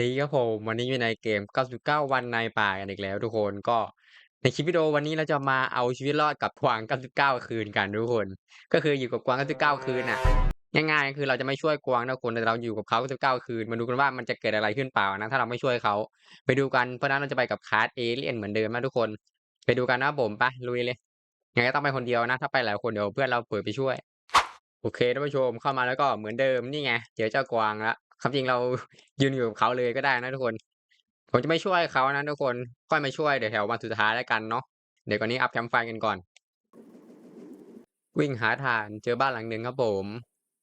ดีครับผม วันนี้อยู่ในเกม 99 วันในป่ากันอีกแล้วทุกคน ก็ในคลิปวิดีโอวันนี้เราจะมาเอาชีวิตรอดกับกวาง 99 คืนกันทุกคน ก็คืออยู่กับกวาง 99 คืนน่ะ ง่ายๆ คือเราจะไม่ช่วยกวางนะคนแต่เราอยู่กับเขา 99 คืน มาดูกันว่ามันจะเกิดอะไรขึ้นเปล่านะ ถ้าเราไม่ช่วยเขา ไปดูกัน เพราะนั้นเราจะไปกับคาร์ดเอเลี่ยนเหมือนเดิมนะทุกคน ไปดูกันนะผมไปลุยเลย ยังไงก็ต้องไปคนเดียวนะ ถ้าไปหลายคนเดี๋ยวเพื่อนเราเปิดไปช่วย โอเคท่านผู้ชมเข้ามาแล้วก็เหมือนเดิมนี่ไงเจอเจ้ากวางแล้ว ความจริงเรายืนอยู่กับเขาเลยก็ได้นะทุกคน ผมจะไม่ช่วยเขานะทุกคนค่อยมาช่วยเดี๋ยวแถววันสุดท้ายแล้วกันเนาะเดี๋ยวก่อนนี้อัพแคมป์ไฟกันก่อน วิ่งหาฐานเจอบ้านหลังหนึ่งครับผม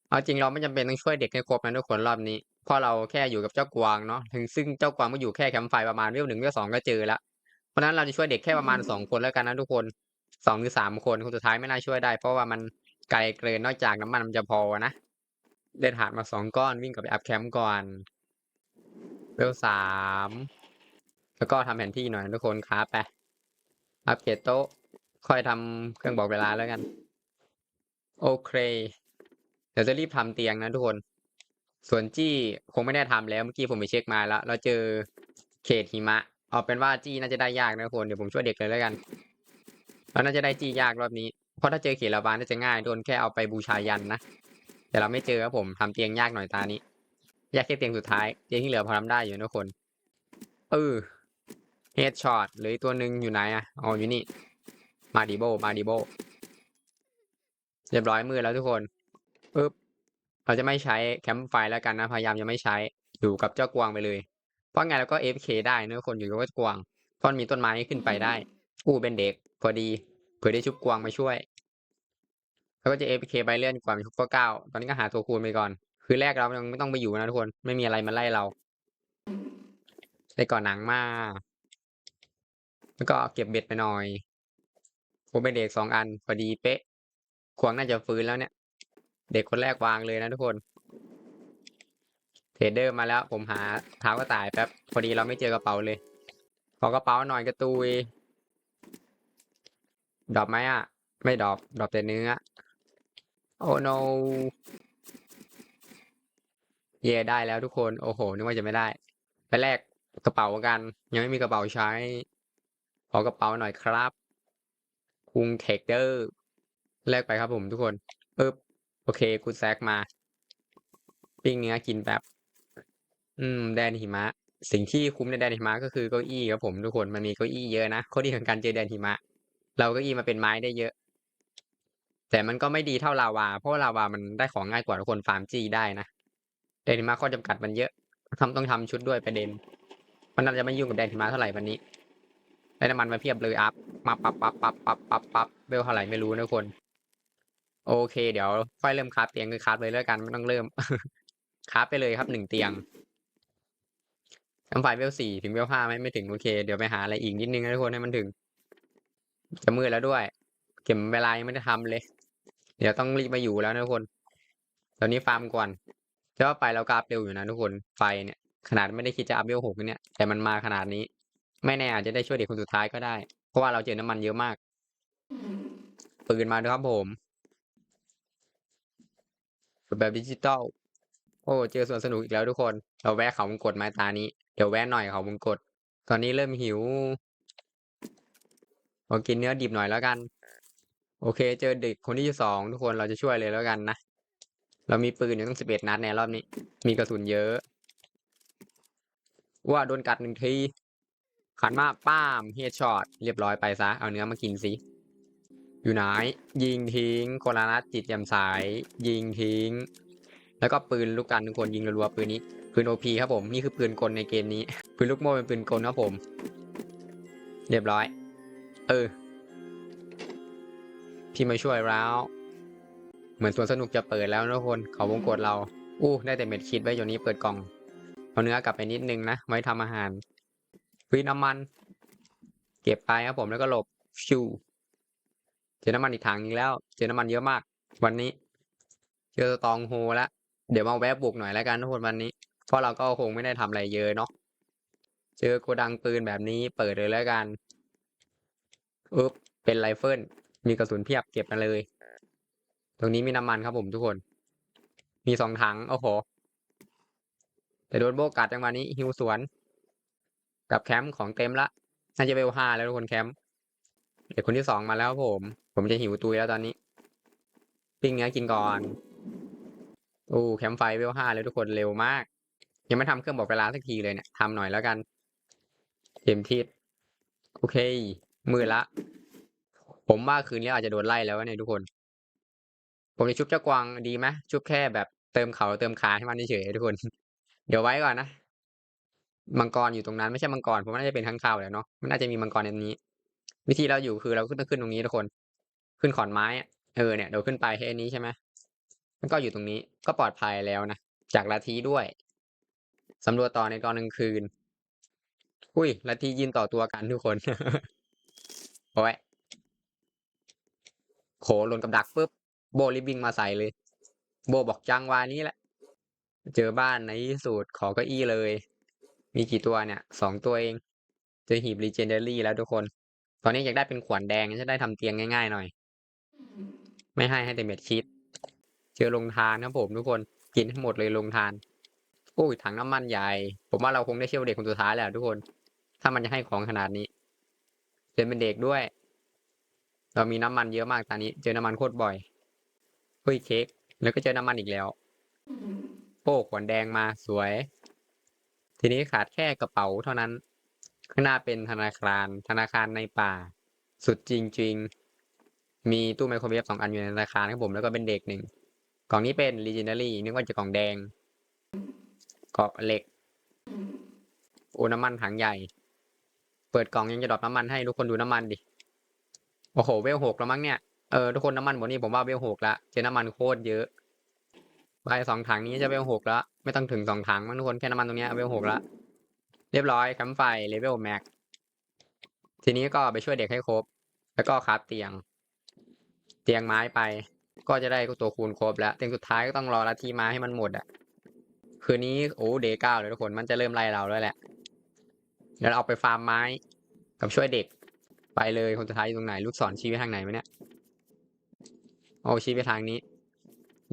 เอาจริงเราไม่จำเป็นต้องช่วยเด็กให้ครบนะทุกคนรอบนี้เพราะเราแค่อยู่กับเจ้ากวางเนาะถึงซึ่งเจ้ากวางก็อยู่แค่แคมป์ไฟประมาณเวลหนึ่งเวลสองก็เจอแล้วเพราะฉะนั้นเราจะช่วยเด็กแค่ประมาณสองคนแล้วกันนะทุกคนสองหรือสามคนคนสุดท้ายไม่น่าช่วยได้ เพราะว่ามันไกลเกินนอกจากน้ำมันมันจะพอนะ เดินฐานมาสองก้อนวิ่งกลับไปอัพแคมป์ก่อนเวลสามแล้วก็ทำแผนที่หน่อยทุกคนครับไปอัปเกรดโต๊ะค่อยทำเครื่องบอกเวลาแล้วกัน โอเค เดี๋ยวจะรีบทำเตียงนะทุกคน ส่วนจี้คงไม่ได้ทำแล้วเมื่อกี้ผมไปเช็คมาแล้วเราเจอเขตหิมะ เอาเป็นว่าจี้น่าจะได้ยากนะทุกคนเดี๋ยวผมช่วยเด็กเลยแล้วกันเราน่าจะได้จี้ยากรอบนี้เพราะถ้าเจอเขตลาวาน่าจะง่ายโดนแค่เอาไปบูชายันนะ แต่เราไม่เจอครับผมทำเตียงยากหน่อยตานี้ยากแค่เตียงสุดท้ายเตียงที่เหลือพอทำได้อยู่นะทุกคนเออเฮดช็อตหรือตัวหนึ่งอยู่ไหนอะอ๋ออยู่นี่ มาดิโบมาดิโบเรียบร้อยมือแล้วทุกคนปึ๊บเราจะไม่ใช้แคมป์ไฟแล้วกันนะพยายามจะไม่ใช้อยู่กับเจ้ากวางไปเลย เพราะไงเราก็ FK ได้นะทุกคนอยู่กับเจ้ากวางเพราะมันมีต้นไม้ขึ้นไปได้อู้เป็นเด็กพอดีเผื่อได้ชุบกวางมาช่วย แล้วก็จะ FK ไปเลื่อนกว่ามีชุบก็เก้าตอนนี้ก็หาตัวคูณไปก่อน คือแรกเรายังไม่ต้องไปอยู่นะทุกคน ไม่มีอะไรมาไล่เราได้ก่อนหนังมา แล้วก็เก็บเบ็ดไปหน่อยผมเป็นเด็กสองอันพอดีเป๊ะ ควงน่าจะฟื้นแล้วเนี่ย เด็กคนแรกวางเลยนะทุกคน เทรดเดอร์มาแล้ว ผมหาเท้ากระต่ายแป๊บ พอดีเราไม่เจอกระเป๋าเลย ขอกระเป๋าหน่อยกระตุยดรอปไหมอะ ไม่ดรอปดรอปแต่เนื้อ โอ้ no เย่ได้แล้วทุกคน โอ้โห นึกว่าจะไม่ได้ ไปแลกกระเป๋ากัน ยังไม่มีกระเป๋าใช้ ขอกระเป๋าหน่อยครับคุงเทคเดอร์ แลกไปครับผมทุกคนปึ๊บโอเค กูแซกมา ปิ้งเนื้อกินแบบ อืม แดนหิมะ สิ่งที่คุ้มในแดนหิมะก็คือเก้าอี้ครับผมทุกคน มันมีเก้าอี้เยอะนะข้อดีของการเจอแดนหิมะ เราเก้าอี้มาเป็นไม้ได้เยอะ แต่มันก็ไม่ดีเท่าลาวา เพราะลาวามันได้ของง่ายกว่าทุกคนฟาร์มจีได้นะแดนิมะข้อจำกัดมันเยอะทำต้องทำชุดด้วยประเด็นมันน่าจะไม่ยุ่งกับแดนิมะเท่าไหร่วันนี้ได้น้ำมันมาเพียบเลยอัพมาปับปับปับปับปับปับเบลเท่าไหร่ไม่รู้นะทุกคน โอเค เดี๋ยวค่อยเริ่มคราฟเตียงคือคราฟเลยแล้วกันไม่ต้องเริ่มคราฟไปเลยครับหนึ่งเตียงทำไฟเวลสี่ถึงเวลห้าไหมไม่ถึงโอเค เดี๋ยวไปหาอะไรอีกนิดนึงนะทุกคนให้มันถึง จะมืดแล้วด้วย เก็บเวลายังไม่ได้ทำเลย เดี๋ยวต้องรีบมาอยู่แล้วนะทุกคน ตอนนี้ฟาร์มก่อนจะว่าไปเรากราฟเร็วอยู่นะทุกคน ไฟเนี่ย ขนาดไม่ได้คิดจะอัพเวลหกเนี่ย แต่มันมาขนาดนี้ ไม่แน่อาจจะได้ช่วยเด็กคนสุดท้ายก็ได้ เพราะว่าเราเจอน้ำมันเยอะมาก ปืนมาด้วยครับผมแบบดิจิตอล โอ้ เจอสวนสนุกอีกแล้วทุกคน เราแวะเขาวงกดมาตานี้ เดี๋ยวแวะหน่อยเขาวงกด ตอนนี้เริ่มหิวขอกินเนื้อดิบหน่อยแล้วกัน โอเค เจอเด็กคนที่สองทุกคนเราจะช่วยเลยแล้วกันนะ เรามีปืนอยู่ตั้งสิบเอ็ดนัดในรอบนี้ มีกระสุนเยอะ ว่าโดนกัดหนึ่งทีขันมาป้ามเฮดช็อตเรียบร้อยไปซะ เอาเนื้อมากินสิอยู่ไหน ยิงทิ้งโคนละนัดจิตแจ่มใสยิงทิ้ง แล้วก็ปืนลูกกันทุกคนยิงรัวๆปืนนี้ปืนโอพีครับผมนี่คือปืนกลในเกมนี้ปืนลูกโม่เป็นปืนกลครับผม เรียบร้อย เออ พี่มาช่วยแล้วเหมือนสวนสนุกจะเปิดแล้วนะทุกคนเขาวงกดเรา อู้ได้แต่เม็ดคิดไว้อยู่นี้เปิดกล่องเอาเนื้อกลับไปนิดนึงนะไว้ทำอาหารวิน้ำมัน เก็บไปครับผมแล้วก็หลบชิวเจอน้ำมันอีกถังอีกแล้ว เจอน้ำมันเยอะมาก วันนี้ เจอตองโฮแล้วเดี๋ยวมาแวะบุกหน่อยแล้วกันทุกคนวันนี้ เพราะเราก็คงไม่ได้ทำอะไรเยอะเนาะเจอโกดังปืนแบบนี้เปิดเลยแล้วกันอึ๊บเป็นไรเฟิล มีกระสุนเพียบเก็บมาเลย ตรงนี้มีน้ำมันครับผมทุกคน มีสองถังโอ้โห แต่โดนโบกัดจังหวะนี้ฮิวสวน กับแคมป์ของเต็มละ น่าจะเวลห้าแล้วทุกคนแคมป์เด็กคนที่สองมาแล้วผม ผมจะหิวตุยแล้วตอนนี้ ปิ้งเนื้อกินก่อนโอ้แคมป์ไฟเวลห้าเลยทุกคนเร็วมาก ยังไม่ทำเครื่องบอกเวลาสักทีเลยเนี่ยทำหน่อยแล้วกันเข็มทิศโอเค มือละ ผมว่าคืนนี้อาจจะโดนไล่แล้วเนี่ยทุกคน ผมจะชุบเจ้ากวางดีไหมชุบแค่แบบเติมเขาเติมขาให้มันเฉยทุกคน เดี๋ยวไว้ก่อนนะมังกรอยู่ตรงนั้นไม่ใช่มังกรผมว่าน่าจะเป็นข้างข่าวแหล้วเนาะมันน่าจะมีมังกรในนี้ วิธีเราอยู่คือเราขึ้นต้องขึ้นตรงนี้ทุกคน ขึ้นขอนไม้อะเออเนี่ยเดี๋ยวขึ้นไปแค่นี้ใช่ไหมมันก็อยู่ตรงนี้ก็ปลอดภัยแล้วนะจากลัทธิด้วยสำรวจต่อในตอนกลางคืน อุ้ยลัทธิยืนต่อตัวกันทุกคนโอ้ย โขหล่นกับดักปุ๊บโบลิบิงมาใส่เลย โบบอกจังวานี้แหละ เจอบ้านในที่สุดขอเก้าอี้เลย มีกี่ตัวเนี่ยสองตัวเอง เจอหีบรีเจนเดอรี่แล้วทุกคน ตอนนี้อยากได้เป็นขวานแดงจะได้ทำเตียงง่ายๆหน่อย ไม่ให้ให้แต่เม็ดคิดเจอลงทานครับผมทุกคนกินให้หมดเลยลงทานโอ้ยถังน้ำมันใหญ่ ผมว่าเราคงได้เชี่ยวเด็กคนสุดท้ายแหละทุกคน ถ้ามันจะให้ของขนาดนี้เจนเป็นเด็กด้วย เรามีน้ำมันเยอะมากตอนนี้ เจอน้ำมันโคตรบ่อยเฮ้ยเค้กแล้วก็เจอน้ำมันอีกแล้วโป้ขวานแดงมาสวย ทีนี้ขาดแค่กระเป๋าเท่านั้น ข้างหน้าเป็นธนาคาร ธนาคารในป่า สุดจริง ๆ มีตู้ไมโครเวฟสองอันอยู่ในธนาคารครับผมแล้วก็เป็นเด็กหนึ่งกล่องนี้เป็น Legendary นึกว่าจะกล่องแดงเกาะเหล็กโอ้น้ำมันถังใหญ่ เปิดกล่องยังจะดรอปน้ำมันให้ทุกคนดูน้ำมันดิ โอ้โหเวลหกแล้วมั้งเนี่ย เออทุกคนน้ำมันหมดนี่ผมว่าเวลหกละเจอน้ำมันโคตรเยอะใบสองถังนี้จะเวลหกแล้วไม่ต้องถึงสองถังมั้งทุกคนแค่น้ำมันตรงเนี้ยเวลหกละเรียบร้อยคมไฟเลเวลแม็กทีนี้ก็ไปช่วยเด็กให้ครบ แล้วก็คราฟเตียง เตียงไม้ไป ก็จะได้ตัวคูณครบแล้วเตียงสุดท้ายก็ต้องรอละทีมาให้มันหมดอะคืนนี้โอ้เดย์เก้าเลยทุกคนมันจะเริ่มไล่เราแล้วแหละเดี๋ยวเราออกไปฟาร์มไม้ กับช่วยเด็ก ไปเลยคนสุดท้ายอยู่ตรงไหน ลูกศรชี้ไปทางไหนวะเนี่ยโอ้ชี้ไปทางนี้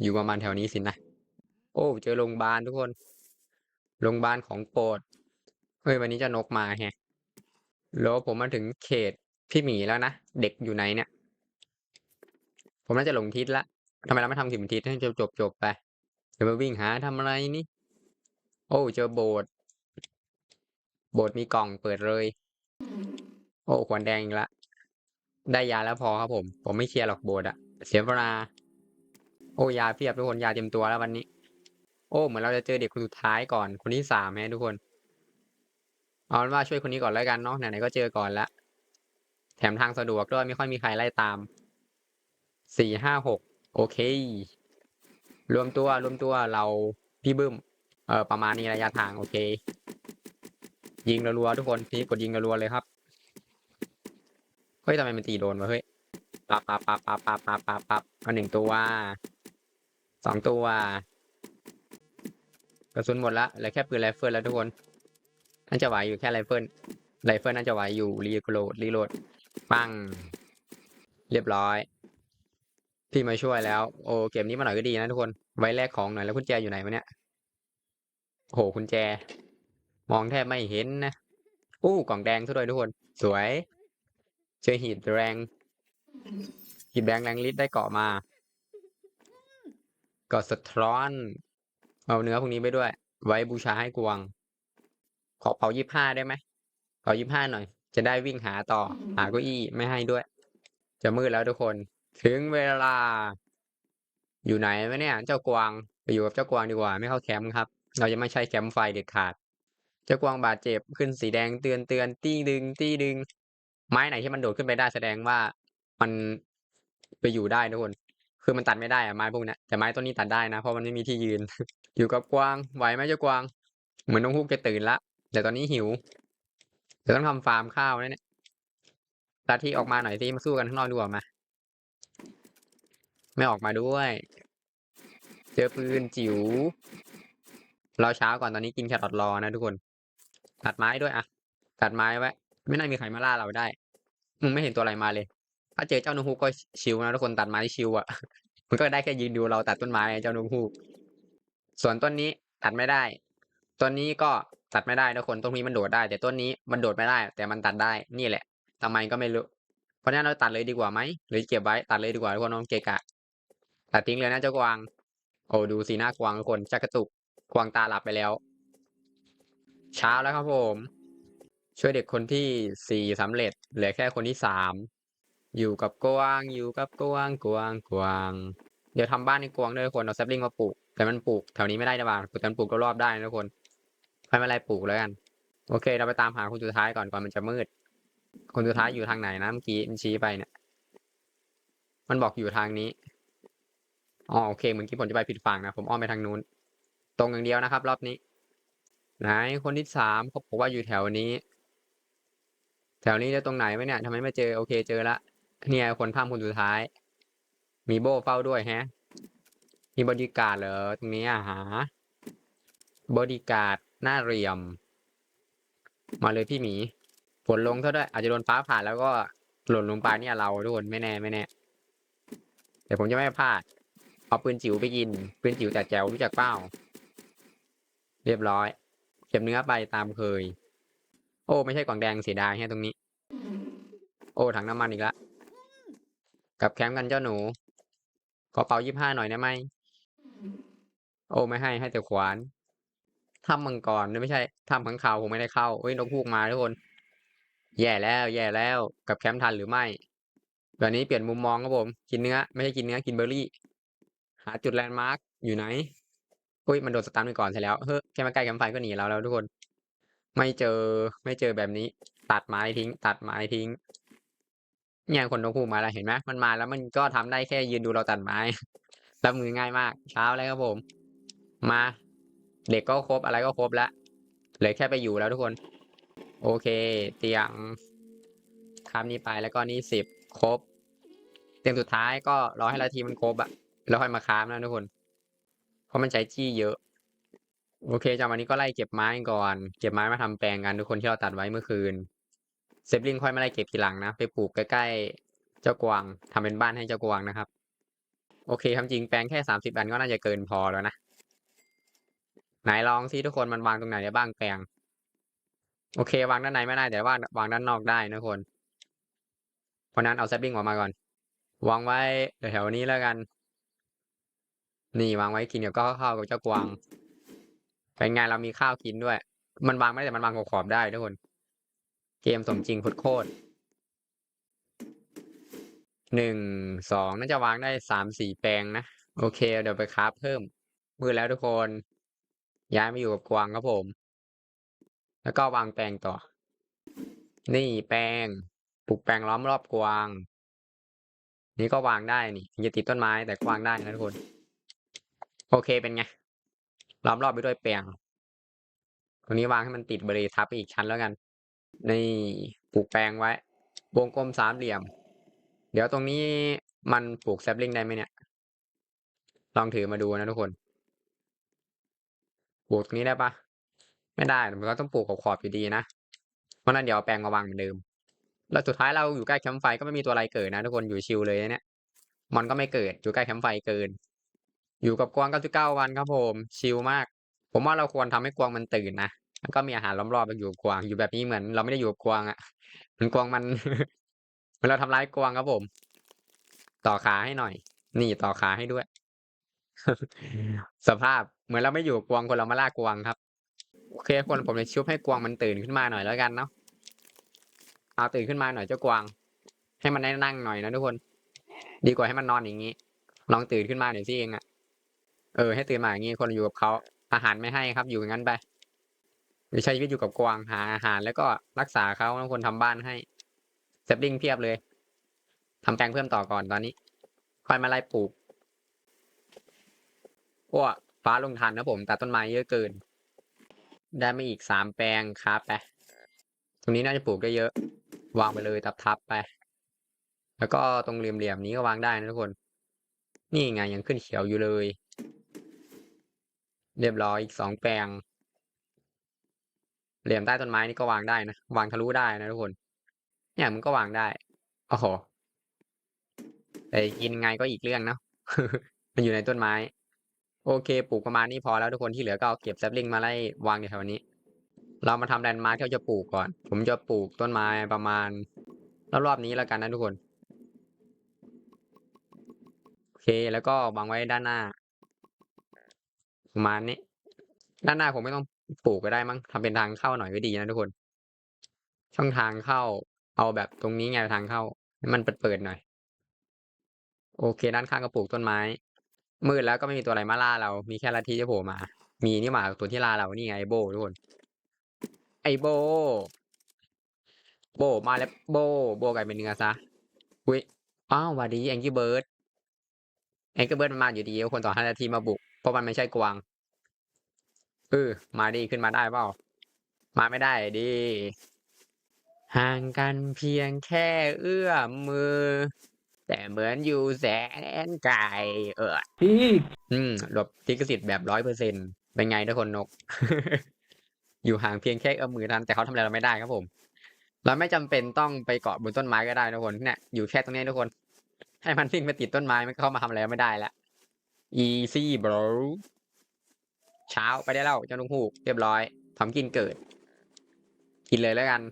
อยู่ประมาณแถวนี้สินะโอ้เจอโรงพยาบาลทุกคนโรงพยาบาลของโปรดเฮ้ยวันนี้จะนกมาแฮะแล้วผมมาถึงเขตพี่หมีแล้วนะเด็กอยู่ไหนเนี่ย ผมน่าจะหลงทิศละทำไมเราไม่ทำสิบทิศให้จบจบจบไปเดี๋ยวมาวิ่งหาทำอะไรนี่ โอ้เจอโบสโบสมีกล่องเปิดเลย โอ้ขวานแดงอีกละ ได้ยาแล้วพอครับผม ผมไม่เคลียร์หรอกโบสถ์อะเสียเวลา โอ้ยาเพียบทุกคนยาเต็มตัวแล้ววันนี้ โอ้เหมือนเราจะเจอเด็กคนสุดท้ายก่อน คนที่สามแฮะทุกคน เอาเป็นว่าช่วยคนนี้ก่อนแล้วกันเนาะไหนๆก็เจอก่อนละแถมทางสะดวกด้วยไม่ค่อยมีใครไล่ตาม สี่ห้าหก โอเค รวมตัวรวมตัวเราพี่บึ้ม เออประมาณนี้ระยะทาง โอเค ยิงรัวๆทุกคนพี่กดยิงรัวๆเลยครับ เฮ้ยทำไมมันตีโดนวะเฮ้ยปับปับปับปับปับปับปับปับเอาหนึ่งตัวสองตัวกระสุนหมดละเหลือแค่ปืนไรเฟิลแล้วทุกคนน่าจะไหวอยู่แค่ไรเฟิลไรเฟิลน่าจะไหวอยู่รีโหลดรีโหลดปัง เรียบร้อยพี่มาช่วยแล้ว โอ้เกมนี้มาหน่อยก็ดีนะทุกคนไว้แลกของหน่อยแล้วกุญแจอยู่ไหนวะเนี่ยโอ้โหกุญแจ มองแทบไม่เห็นนะอู้กล่องแดงซะด้วยทุกคน สวย เจอหีบแรงหีบแดงแรงลิตได้เกาะมาเกาะสะท้อน เอาเนื้อพวกนี้ไปด้วย ไว้บูชาให้กวางขอเผายี่ห้าได้ไหมเผายี่ห้าหน่อย จะได้วิ่งหาต่อ หาเก้าอี้ไม่ให้ด้วย จะมืดแล้วทุกคน ถึงเวลา อยู่ไหนวะเนี่ย เจ้ากวางไปอยู่กับเจ้ากวางดีกว่า ไม่เข้าแคมป์ครับ เราจะไม่ใช้แคมป์ไฟเด็ดขาด เจ้ากวางบาดเจ็บขึ้นสีแดงเตือนเตือนตี้ดึง ตี้ดึง ไม้ไหนที่มันโดดขึ้นไปได้แสดงว่ามันไปอยู่ได้ทุกคน คือมันตัดไม่ได้อะไม้พวกนี้แต่ไม้ต้นนี้ตัดได้นะเพราะมันไม่มีที่ยืน อยู่กับกวางไหวไหมเจ้ากวาง เหมือนน้องฮูกจะตื่นละแต่ตอนนี้หิวเดี๋ยวต้องทำฟาร์มข้าวแล้วเนี่ยตาที่ออกมาหน่อยสิมาสู้กันข้างนอกดีกว่ามา ไม่ออกมาด้วย เจอปืนจิ๋วรอเช้าก่อนตอนนี้กินแครอทรอนะทุกคน ตัดไม้ด้วยอะตัดไม้ไว้ ไม่น่ามีใครมาล่าเราได้มึงไม่เห็นตัวอะไรมาเลย ถ้าเจอเจ้านูฮูกก็ชิวนะทุกคนตัดไม้ชิวอะมันก็ได้แค่ยืนดูเราตัดต้นไม้เจ้านูฮูกส่วนต้นนี้ตัดไม่ได้ ต้นนี้ก็ตัดไม่ได้ทุกคนต้นนี้มันโดดได้ แต่ต้นนี้มันโดดไม่ได้ แต่มันตัดได้นี่แหละทำไมก็ไม่รู้ เพราะนั้นเราตัดเลยดีกว่าไหมหรือเก็บไว้ตัดเลยดีกว่าทุกคนน้องเกะกะตัดทิ้งเลยนะเจ้ากวาง โอ้ดูสีหน้ากวางทุกคนชักกระตุกกวางตาหลับไปแล้ว เช้าแล้วครับผม ช่วยเด็กคนที่สี่สำเร็จเหลือแค่คนที่สามอยู่กับกวางอยู่กับกวางกวางกวาง เดี๋ยวทำบ้านในกวางด้วยคนเอาแซปลิงมาปลูก แต่มันปลูกแถวนี้ไม่ได้นะบ้างแต่มันปลูกรอบๆได้นะทุกคนไม่เป็นไรปลูกแล้วกัน โอเค เราไปตามหาคนสุดท้ายก่อนก่อนมันจะมืด คนสุดท้ายอยู่ทางไหนนะเมื่อกี้มันชี้ไปเนี่ย มันบอกอยู่ทางนี้อ๋อโอเคเหมือนกี้ผมจะไปผิดฝั่งนะผมอ้อมไปทางนู้น ตรงอย่างเดียวนะครับ รอบนี้ ไหนคนที่สามเขาบอกว่าอยู่แถวนี้ แถวนี้จะตรงไหนไหมเนี่ยทำไมไม่เจอโอเคเจอละเนี่ยคนข้ามคนสุดท้าย มีโบเฝ้าด้วยแฮะ มีบอดี้การ์ดเหรอตรงนี้อะหาบอดี้การ์ดหน้าเหลี่ยม มาเลยพี่หมีฝนลงเท่าด้วยอาจจะโดนฟ้าผ่าแล้วก็หล่นลงไปเนี่ยเราทุกคนไม่แน่ไม่แน่แต่ผมจะไม่พลาด เอาปืนจิ๋วไปกิน ปืนจิ๋วแต่แจวรู้จักเป้า เรียบร้อย เก็บเนื้อไปตามเคย โอ้ ไม่ใช่กล่องแดงเสียดายแค่ตรงนี้ โอ้ถังน้ำมันอีกละกับแคมป์กันเจ้าหนู ขอเป่ายี่ห้าหน่อยได้ไหมโอ้ไม่ให้ให้แต่ขวานถ้ำมังกรไม่ใช่ถ้ำขังข่าวผมไม่ได้เข้าเฮ้ยนกพูกมาทุกคน แย่แล้ว แย่แล้ว กับแคมป์ทันหรือไม่แบบนี้เปลี่ยนมุมมองครับผม กินเนื้อ ไม่ใช่กินเนื้อกินเบอร์รี่ หาจุดแลนด์มาร์กอยู่ไหนอุ้ยมันโดนสตันไปก่อนเสร็จแล้วเฮ้ยแค่มาใกล้แคมป์ไฟก็หนีเราแล้วทุกคน ไม่เจอไม่เจอแบบนี้ ตัดไม้ทิ้ง ตัดไม้ทิ้ง เนี่ยคนนกพูกมาแล้วเห็นไหมมันมาแล้วมันก็ทำได้แค่ยืนดูเราตัดไม้รับมือง่ายมาก เช้าแล้วครับผม มา เด็กก็ครบอะไรก็ครบแล้วเหลือแค่ไปอยู่แล้วทุกคน โอเค เตียงคำนี้ไปแล้วก็นี่สิบครบ เตียงสุดท้ายก็รอให้ละทีมันครบอะแล้วค่อยมาค้ามนะทุกคน เพราะมันใช้จี้เยอะ โอเคจากวันนี้ก็ไล่เก็บไม้ก่อน เก็บไม้มาทำแปลงกันทุกคนที่เราตัดไว้เมื่อคืน เซฟลิงค่อยมาไล่เก็บทีหลังนะ ไปปลูกใกล้ๆ เจ้ากวางทำเป็นบ้านให้เจ้ากวางนะครับ โอเคทำจริงแปลงแค่สามสิบอันก็น่าจะเกินพอแล้วนะ ไหนลองซิทุกคนมันวางตรงไหนได้บ้างแปลง โอเค วางด้านในไม่ได้แต่ว่าวางด้านนอกได้นะทุกคน เพราะนั้นเอาเซฟลิงออกมาก่อน วางไว้แถวๆนี้แล้วกัน นี่วางไว้กินเดี๋ยวก็เข้ากับเจ้ากวาง เป็นไงเรามีข้าวกินด้วย มันวางไม่ได้แต่มันวางขอบๆได้ทุกคน เกมสมจริงโคตรหนึ่งสองน่าจะวางได้สามสี่แปลงนะ โอเค เดี๋ยวไปคราฟเพิ่มมือแล้วทุกคน ย้ายมาอยู่กับกวางครับผม แล้วก็วางแปลงต่อ นี่แปลงปลูกแปลงล้อมรอบกวาง นี่ก็วางได้นี่ถึงจะติดต้นไม้แต่กวางได้นะทุกคน โอเคเป็นไง ล้อมรอบไปด้วยแปลงตรงนี้วางให้มันติดบริทับไปอีกชั้นแล้วกัน นี่ปลูกแปลงไว้ วงกลมสามเหลี่ยม เดี๋ยวตรงนี้มันปลูกแซปลิงได้ไหมเนี่ย ลองถือมาดูนะทุกคน ปลูกตรงนี้ได้ปะไม่ได้มันก็ต้องปลูกกับขอบอยู่ดีนะ เพราะนั้นเดี๋ยวแปลงมาวางเหมือนเดิม แล้วสุดท้ายเราอยู่ใกล้แคมป์ไฟก็ไม่มีตัวอะไรเกิดนะทุกคนอยู่ชิลเลยนะเนี่ย มันก็ไม่เกิดอยู่ใกล้แคมป์ไฟเกิน อยู่กับกวาง99วันครับผม ชิลมาก ผมว่าเราควรทำให้กวางมันตื่นนะแล้วก็มีอาหารล้อมรอบอยู่กวางอยู่แบบนี้เหมือน เราไม่ได้อยู่กับกวางอะ่ะเหมือนกวางมันเหมือนเราทำร้ายกวางครับผม ต่อขาให้หน่อย นี่ต่อขาให้ด้วย สภาพเหมือนเราไม่อยู่กับกวางคนเรามาล่ากวางครับโอเคคนผมจะชุบให้กวางมันตื่นขึ้นมาหน่อยแล้วกันเนาะเอาตื่นขึ้นมาหน่อยเจ้ากวาง ให้มันได้นั่งหน่อยนะทุกคน ดีกว่าให้มันนอนอย่างนี้ ลองตื่นขึ้นมาหน่อยสิเองอะ เออให้ตื่นมาอย่างนี้คนอยู่กับเขาอาหารไม่ให้ครับ อยู่อย่างนั้นไปหรือใช้ชีวิตอยู่กับกวางหาอาหาร แล้วก็รักษาเขาแล้วคนทำบ้านให้เซฟลิงเพียบเลยทำแปลงเพิ่มต่อก่อนตอนนี้ค่อยมาไล่ปลูกพวกฟ้าลงทันนะผมแต่ต้นไม้เยอะเกิน ได้มาอีกสามแปลงครับไปตรงนี้น่าจะปลูกได้เยอะ วางไปเลยทับๆไป แล้วก็ตรงเหลี่ยมๆนี้ก็วางได้นะทุกคน นี่ไงยังขึ้นเขียวอยู่เลย เรียบร้อยอีกสองแปลง เหลี่ยมใต้ต้นไม้นี่ก็วางได้นะ วางทะลุได้นะทุกคน เนี่ยมันก็วางได้โอ้โหแต่กินไงก็อีกเรื่องเนาะมันอยู่ในต้นไม้ โอเคปลูกประมาณนี้พอแล้วทุกคนที่เหลือก็เอาเก็บแซปลิงมาไล่วางในแถวนี้ เรามาทำแลนด์มาร์คที่เราจะปลูกก่อน ผมจะปลูกต้นไม้ประมาณรอบๆนี้แล้วกันนะทุกคนโอเคแล้วก็วางไว้ด้านหน้า ประมาณนี้ ด้านหน้าผมไม่ต้องปลูกก็ได้มั้งทำเป็นทางเข้าหน่อยก็ดีนะทุกคน ช่องทางเข้า เอาแบบตรงนี้ไงทางเข้าให้มันเปิดๆหน่อย โอเค ด้านข้างก็ปลูกต้นไม้ มืดแล้วก็ไม่มีตัวอะไรมาล่าเรา มีแค่ลัทธิที่โผล่มา มีนี่หมาตัวที่ล่าเรา นี่ไงไอโบทุกคน ไอโบ โบมาแล้วโบ โบกลายเป็นเนื้อซะ อุ้ย อ้าวหวัดดีแองกี้เบิร์ดแองกี้เบิร์ดมันมาอยู่ดีคนต่อห้านาทีมาบุก เพราะมันไม่ใช่กวาง เออ มาดีขึ้นมาได้เปล่า มาไม่ได้ดิห่างกันเพียงแค่เอื้อมมือ แต่เหมือนอยู่แสนไกลเออพี่อืมหลบลิขสิทธิ์แบบร้อยเปอร์เซ็นเป็นไงทุกคนนก อยู่ห่างเพียงแค่เอื้อมมือเท่านั้นแต่เขาทำอะไรเราไม่ได้ครับผม เราไม่จำเป็นต้องไปเกาะบนต้นไม้ก็ได้ทุกคนเนี่ยอยู่แค่ตรงนี้ทุกคน ให้มันวิ่งไปติดต้นไม้มันก็เข้ามาทำอะไรเราไม่ได้ละ easy bro เช้าไปได้แล้วเจ้านกฮูกเรียบร้อยทำกินเกิด กินเลยแล้วกัน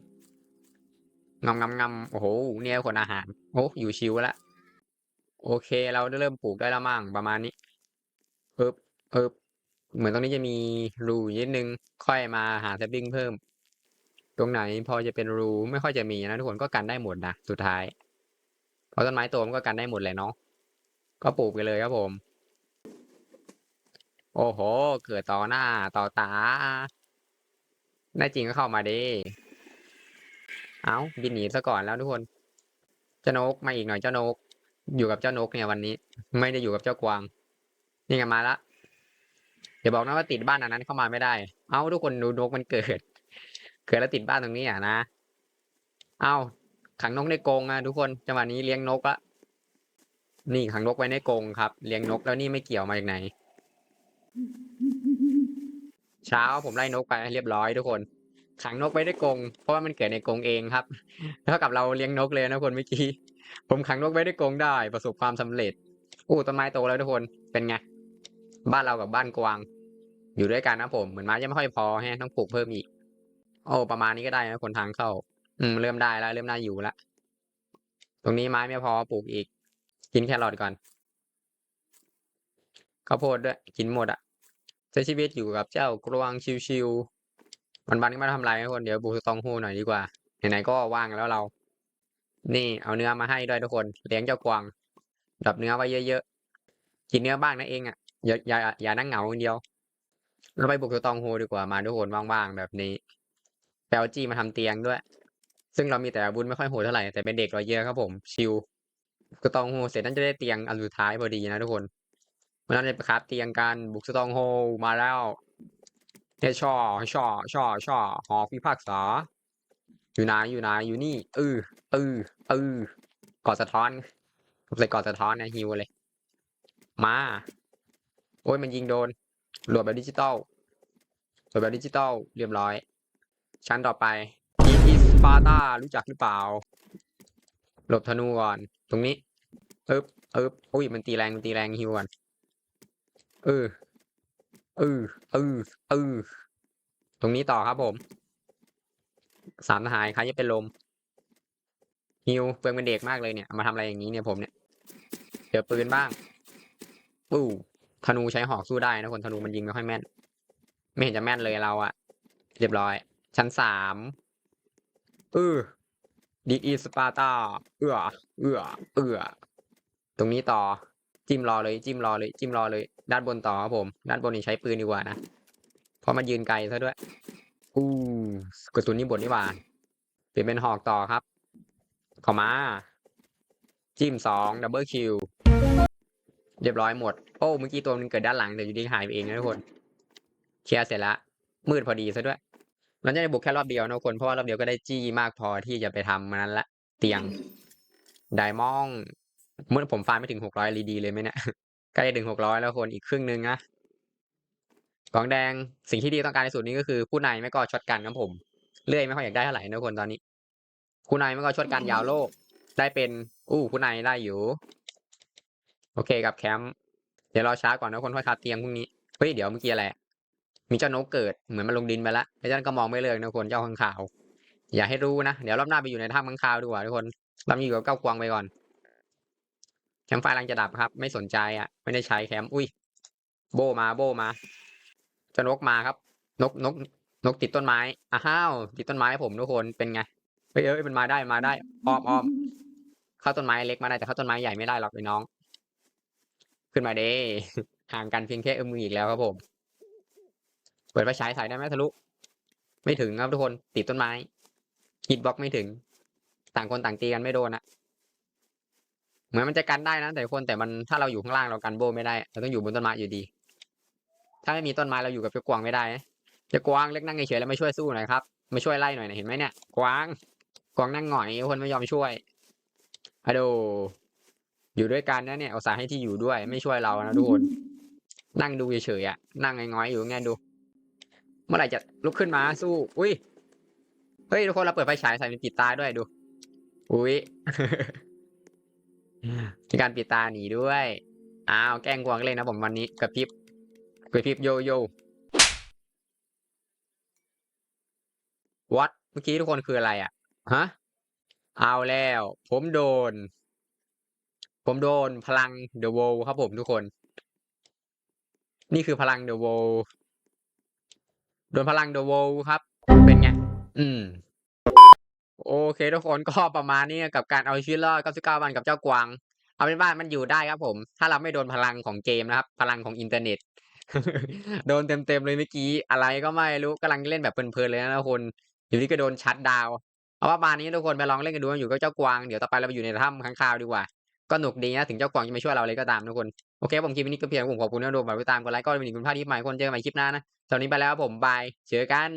งำงำงำโอ้โหเนี่ยคนอาหาร โอ้อยู่ชิวแล้วโอเค เราได้เริ่มปลูกได้แล้วมั่งประมาณนี้เอิบเอิบเหมือนตรงนี้จะมีรูยิดนึง ค่อยมาหาเซตติ้งเพิ่ม ตรงไหนพอจะเป็นรูไม่ค่อยจะมีนะทุกคนก็กันได้หมดนะสุดท้ายเพราะต้นไม้โตมันก็กันได้หมดเลยเนาะก็ปลูกไปเลยครับผม โอ้โห เกิดต่อหน้าต่อตาน่จริงก็เข้ามาดิเอาบินหนีซะก่อนแล้วทุกคนเจ้านกมาอีกหน่อยเจ้านก อยู่กับเจ้านกเนี่ยวันนี้ ไม่ได้อยู่กับเจ้ากวาง นี่ไงมาละอย่าบอกนะว่าติดบ้านอันนั้นเข้ามาไม่ได้ เอาทุกคนดูนกมันเกิด เกิดแล้วติดบ้านตรงนี้อะนะ เอาขังนกในกรงอะทุกคนจังหวะนี้เลี้ยงนกละนี่ขังนกไว้ในกรงครับ เลี้ยงนกแล้วนี่ไม่เกี่ยวมาจากไหน เช้าผมไล่นกไปเรียบร้อยทุกคน ขังนกไว้ในกรงเพราะว่ามันเกิดในกรงเองครับเท่ากับเราเลี้ยงนกเลยนะคนเมื่อกี้ผมขังนกไว้ในกรงได้ ประสบความสำเร็จอู้ต้นไม้โตแล้วทุกคนเป็นไงบ้านเรากับบ้านกวาง อยู่ด้วยกันนะผมเหมือนไม้ยังไม่ค่อยพอแฮะต้องปลูกเพิ่มอีกโอ้ประมาณนี้ก็ได้นะคนทางเข้า อืมเริ่มได้แล้วเริ่มน่าอยู่ละตรงนี้ไม้ไม่พอปลูกอีก กินแครอทก่อนข้าวโพดด้วย กินหมดอะ ใช้ชีวิตอยู่กับเจ้ากรวงชิวๆวันๆนี้มาทำอะไรนะคนเดี๋ยวบุกสตองโฮหน่อยดีกว่าไหนๆก็ว่างแล้วเรา นี่เอาเนื้อมาให้ด้วยทุกคน เลี้ยงเจ้ากวางดับเนื้อไว้เยอะๆกินเนื้อบ้างนะเองอะอย่าอย่าอย่านั่งเหงาคนเดียว เราไปบุกสตองโฮดีกว่ามาทุกคนว่างๆแบบนี้แปลจี้มาทำเตียงด้วย ซึ่งเรามีแต่อาวุธไม่ค่อยโหดเท่าไหร่แต่เป็นเด็กเราเยอะครับผมชิลสตองโฮเสร็จนั่นจะได้เตียงอันสุดท้ายพอดีนะทุกคน วันนั้นจะไปคราฟเตียงกันบุกสตองโฮมาแล้วเนี่ยช่อช่อช่อช่อหอพิพากษาอยู่ไหนอยู่ไหนอยู่นี่เออเออเออกอดสะท้อนผมใส่กอดสะท้อนนะฮิวเลย มา โอ้ยมันยิงโดนโหลดแบบดิจิตอลโหลดแบบดิจิตอลเรียบร้อย ชั้นต่อไปอีทีสปาร์ตารู้จักหรือเปล่า หลบธนูก่อน ตรงนี้เอ๊บเอ๊บโอ้ยมันตีแรงมันตีแรงฮิวก่อน เออเออเออเออตรงนี้ต่อครับผม สามทหารใครจะเป็นลมฮิวเปลืองเป็นเด็กมากเลยเนี่ย มาทำอะไรอย่างนี้เนี่ยผมเนี่ยเจอปืนบ้างปู้ธนูใช้หอกสู้ได้นะคนธนูมันยิงไม่ค่อยแม่น ไม่เห็นจะแม่นเลยเราอะเรียบร้อย ชั้นสามเออดิอีสปาร์ตาเอือเอือเอือตรงนี้ต่อ จิ้มรอเลยจิ้มรอเลยจิ้มรอเลยด้านบนต่อครับผมด้านบนนี่ใช้ปืนดีกว่านะเพราะมันยืนไกลซะด้วยอู้กระสุนนี่บดนี่หว่าเปลี่ยนเป็นหอกต่อครับเข้ามา จิ้มสองดับเบิลคิวเรียบร้อยหมด โอ้เมื่อกี้ตัวนึงเกิดด้านหลังแต่อยู่ดีหายไปเองนะทุกคนเคลียร์เสร็จละมืดพอดีซะด้วยเราจะได้บุกแค่รอบเดียวนะทุกคนเพราะว่ารอบเดียวก็ได้จี้มากพอที่จะไปทำมันนั้นละ เตียงไดมอง เมื่อผมฟาร์มไม่ถึงหกร้อยรีดีเลยไหมเนี่ยใกล้ถึงหกร้อยแล้วคนอีกครึ่งนึงนะกองแดงสิ่งที่ดีต้องการที่สุดนี้ก็คือผู้นายไม่ก็ช็อตกันครับผมเลื่อยไม่ค่อยอยากได้เท่าไหร่นะคนตอนนี้ผู้นายไม่ก็ช็อตกันยาวโลก ได้เป็น อู้ผู้นายได้อยู่ โอเคกับแคมป์เดี๋ยวรอช้าก่อนนะคนค่อยคัดเตียงพรุ่งนี้เฮ้ยเดี๋ยวเมื่อกี้อะไรมีเจ้านกเกิดเหมือนมันลงดินไปแล้วไอ้เจ้าก็มองไม่เลิกนะคนเจ้าข้างขาว อย่าให้รู้นะเดี๋ยวรอบหน้าไปอยู่ในถ้ำข้างคาวดีกว่าทุกคนรอบนี้อยู่กับเก้ากวางไปก่อน แคมป์ไฟกำลังจะดับครับ ไม่สนใจอะ ไม่ได้ใช้แคมป์อุ้ย โบมาโบมาเจ้านกมาครับ นกนก นกติดต้นไม้อ้าวติดต้นไม้ให้ผมทุกคนเป็นไงเฮ้ยเอ้ยมันมาได้มาได้อ้อมอ้อมเข้าต้นไม้เล็กมาได้แต่เข้าต้นไม้ใหญ่ไม่ได้หรอกไอ้น้อง ขึ้นมาเด้ห่างกันเพียงแค่เอื้อมมืออีกแล้วครับผม เปิดไฟฉายใส่ได้ไหมทะลุไม่ถึงครับทุกคนติดต้นไม้ฮิตบล็อกไม่ถึง ต่างคนต่างตีกันไม่โดนอะ เหมือนมันจะกันได้นะแต่คนแต่มันถ้าเราอยู่ข้างล่างเรากันโบไม่ได้เราต้องอยู่บนต้นไม้อยู่ดี ถ้าไม่มีต้นไม้เราอยู่กับเจ้ากวางไม่ได้เจ้ากวางเล็กนั่งเฉยๆแล้วไมาช่วยสู้หน่อยครับมาช่วยไล่หน่อยนะเห็นไหมเนี่ย กวาง กวางนั่งหงอยคนไม่ยอมช่วยอะโดอยู่ด้วยกันนะเนี่ยเอาสาให้ที่อยู่ด้วย ไม่ช่วยเรานะทุกคนนั่งดูเฉยๆอะนั่งงอยๆอยู่ไงดู เมื่อไหร่จะลุกขึ้นมาสู้ อุ้ยเฮ้ยทุกคนเราเปิดไฟฉายใส่เป็นปิดตาด้วยดู อุ้ย มีการปิดตาหนีด้วยอ้าวแกล้งกวางเล่นนะผมวันนี้กระพริบกระพริบโยโย่วัดเมื่อกี้ทุกคนคืออะไรอะฮะเอาแล้ว ผมโดน ผมโดนพลังเดอะโวครับผมทุกคน นี่คือพลังเดอะโวโดนพลังเดอะโวครับ เป็นไง อืม โอเคทุกคนก็ประมาณนี้กับการเอาชีวิตรอด99วันกับเจ้ากวาง เอาเป็นว่ามันอยู่ได้ครับผม ถ้าเราไม่โดนพลังของเกมนะครับ พลังของอินเทอร์เน็ต โดนเต็มๆเลยเมื่อกี้ อะไรก็ไม่รู้กำลังเล่นแบบเพลินๆเลยนะทุกคนอยู่ที่ก็โดนชัดดาวเอาว่าประมาณนี้ทุกคนไปลองเล่นกันดูอยู่กับเจ้ากวางเดี๋ยวต่อไปเราไปอยู่ในถ้ำข้างคาวดีกว่าก็หนุกดีนะถึงเจ้ากวางจะไม่ช่วยเราเลยก็ตามทุกคนโอเคผมคลิปนี้ก็เพียงผมขอบคุณที่ดูแบบติดตามกดไลค์ก็เป็นอีกคุณพลาดที่ใหม่คนเจอกันใหม่คลิปหน้านะตอนนี้ไปแล้วผมบายเจอกัน